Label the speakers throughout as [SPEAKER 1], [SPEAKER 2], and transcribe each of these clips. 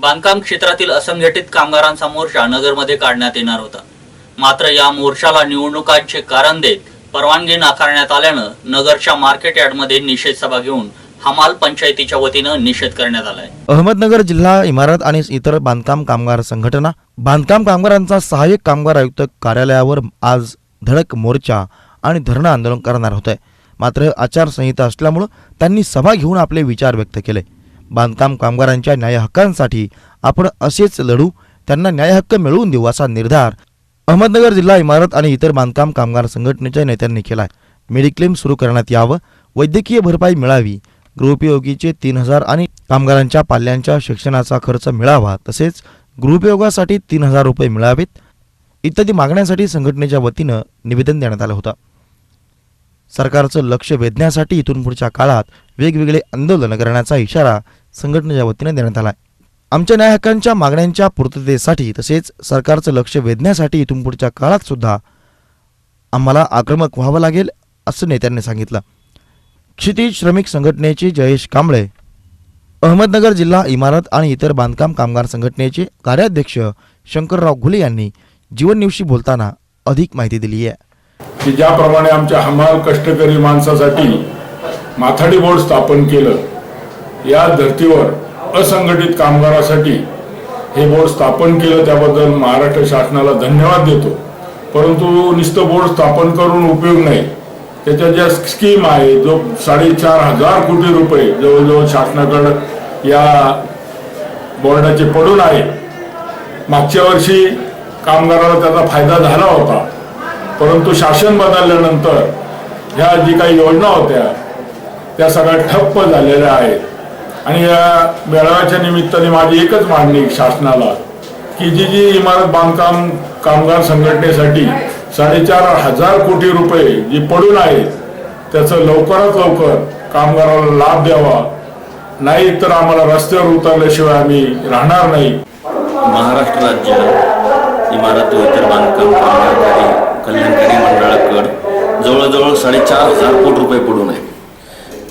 [SPEAKER 1] बांधकाम क्षेत्रातील असंघटित कामगारांचा मोर्चा नगरमध्ये काढण्यात येणार होता. मात्र या मोर्चाला निवडणुकांचे कारण देत परवानगी नाकारण्यात आल्यानं नगरच्या मार्केट यार्डमध्ये निषेध सभा घेऊन हमाल पंचायतीच्या वतीनं निषेध करण्यात आलाय.
[SPEAKER 2] अहमदनगर जिल्हा इमारत आणि इतर बांधकाम कामगार संघटना बांधकाम कामगारांचा सहाय्यक कामगार आयुक्त कार्यालयावर आज धडक मोर्चा आणि धरणं आंदोलन करणार होते. मात्र आचारसंहिता असल्यामुळं त्यांनी सभा घेऊन आपले विचार व्यक्त केले. बांधकाम कामगारांच्या न्याय हक्कांसाठी आपण असेच लढू त्यांना न्याय हक्क मिळवून देऊ असा निर्धार अहमदनगर जिल्हा इमारत आणि इतर बांधकाम कामगार संघटनेच्या नेत्यांनी केला मेडिक्लेम सुरू करण्यात यावं वैद्यकीय भरपाई मिळावी गृहोपयोगीचे तीन हजार आणि कामगारांच्या पाल्यांच्या शिक्षणाचा खर्च मिळावा तसेच गृहोपयोगासाठी तीन हजार रुपये मिळावेत इत्यादी मागण्यांसाठी संघटनेच्या वतीनं निवेदन देण्यात आलं होतं. सरकारचं लक्ष वेधण्यासाठी इथून पुढच्या काळात वेगवेगळे आंदोलन करण्याचा इशारा संघटनेच्या वतीनं देण्यात आला आमच्या न्याय हक्कांच्या मागण्यांच्या पूर्ततेसाठी तसेच सरकारचं लक्ष वेधण्यासाठी इथून पुढच्या काळात सुद्धा आम्हाला आक्रमक व्हावं लागेल असं नेत्यांनी सांगितलं. क्षितिज श्रमिक संघटनेचे जयेश कांबळे अहमदनगर जिल्हा इमारत आणि इतर बांधकाम कामगार संघटनेचे कार्याध्यक्ष शंकरराव घुले यांनी जीवन न्यूजशी बोलताना अधिक माहिती दिली आहे.
[SPEAKER 3] की ज्याप्रमाणे आमच्या हमाल कष्टकरी माणसासाठी माथाडी बोर्ड स्थापन केलं या धर्तीवर असंघटित कामगारासाठी हे बोर्ड स्थापन केलं त्याबद्दल महाराष्ट्र शासनाला धन्यवाद देतो. परंतु नुसतं बोर्ड स्थापन करून उपयोग नाही. त्याच्या ज्या स्कीम आहे जो साडेचार हजार कोटी रुपये जवळजवळ शासनाकडं या बोर्डाचे पडून आहे. मागच्या वर्षी कामगाराला त्याचा फायदा झाला होता. परंतु शासन बदलल्यानंतर ह्या जी काही योजना होत्या त्या सगळ्या ठप्प झालेल्या आहेत. आणि या मेळाव्याच्या निमित्ताने माझी एकच मागणी शासनाला की जी जी इमारत बांधकाम कामगार संघटनेसाठी साडेचार हजार कोटी रुपये जी पडून आहेत त्याचं लवकरात लवकर कामगाराला लाभ द्यावा. नाही तर आम्हाला रस्त्यावर उतरल्याशिवाय आम्ही राहणार नाही.
[SPEAKER 4] महाराष्ट्र राज्य इमारत व इतर बांधकाम कामगारकारी कल्याणकारी मंडळाकडं जवळजवळ साडेचार हजार कोटी रुपये पडून आहेत.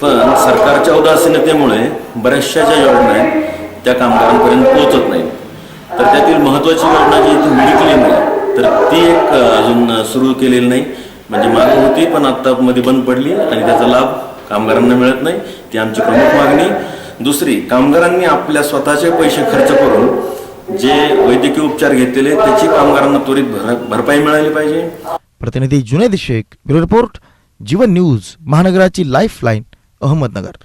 [SPEAKER 4] पण सरकारच्या उदासीनतेमुळे बऱ्याचशा ज्या योजना आहेत त्या कामगारांपर्यंत पोहोचत नाहीत. तर त्यातील महत्त्वाची योजना जी इथे मेडिक्लेम आहे तर ती एक अजून सुरू केलेली नाही. म्हणजे मागं होती पण आत्ता मध्ये बंद पडली आणि त्याचा लाभ कामगारांना मिळत नाही. ती आमची प्रमुख मागणी. दुसरी कामगारांनी आपल्या स्वतःचे पैसे खर्च करून जे वैद्यकीय उपचार घेतलेले त्याची कामगारांना त्वरित भर भरपाई मिळाली पाहिजे.
[SPEAKER 2] प्रतिनिधी Junaid Shaikh bureau report Jeevan news महानगराची life line Ahmednagar.